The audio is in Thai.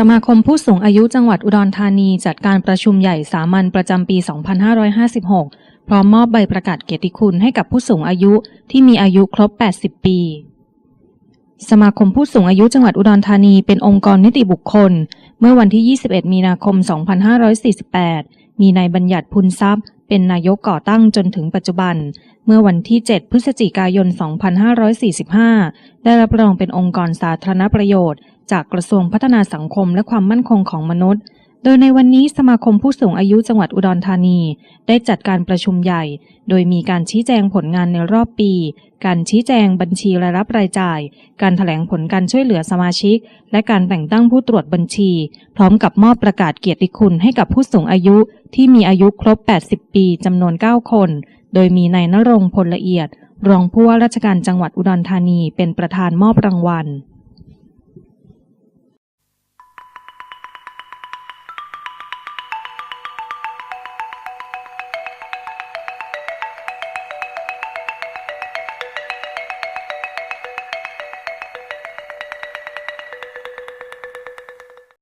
สมาคมผู้สูงอายุจังหวัดอุดรธานีจัดการประชุมใหญ่สามัญประจำปี 2556 พร้อมมอบใบประกาศเกียรติคุณให้กับผู้สูงอายุที่มีอายุครบ 80 ปี สมาคมผู้สูงอายุจังหวัดอุดรธานีเป็นองค์กรนิติบุคคล เมื่อวันที่ 21 มีนาคม 2548 มีนายบัญญัติพุนทรัพย์ เป็นนายกก่อตั้งจนถึงปัจจุบัน เมื่อวันที่ 7 พฤศจิกายน 2545 ได้รับรองเป็นองค์กรสาธารณประโยชน์ จากกระทรวงพัฒนาสังคมและความมั่นคงของมนุษย์ โดยในวันนี้สมาคมผู้สูงอายุจังหวัดอุดรธานี ได้จัดการประชุมใหญ่ โดยมีการชี้แจงผลงานในรอบปี การชี้แจงบัญชีรายรับรายจ่าย การถแถลงผลการช่วยเหลือสมาชิก และการแต่งตั้งผู้ตรวจบัญชี พร้อมกับมอบประกาศเกียรติคุณให้กับผู้สูงอายุที่มีอายุครบ 80 ปีจำนวน 9 คน โดยมีนายนรงพลละเอียด รองผู้ว่าราชการจังหวัดอุดรธานีเป็นประธานมอบรางวัล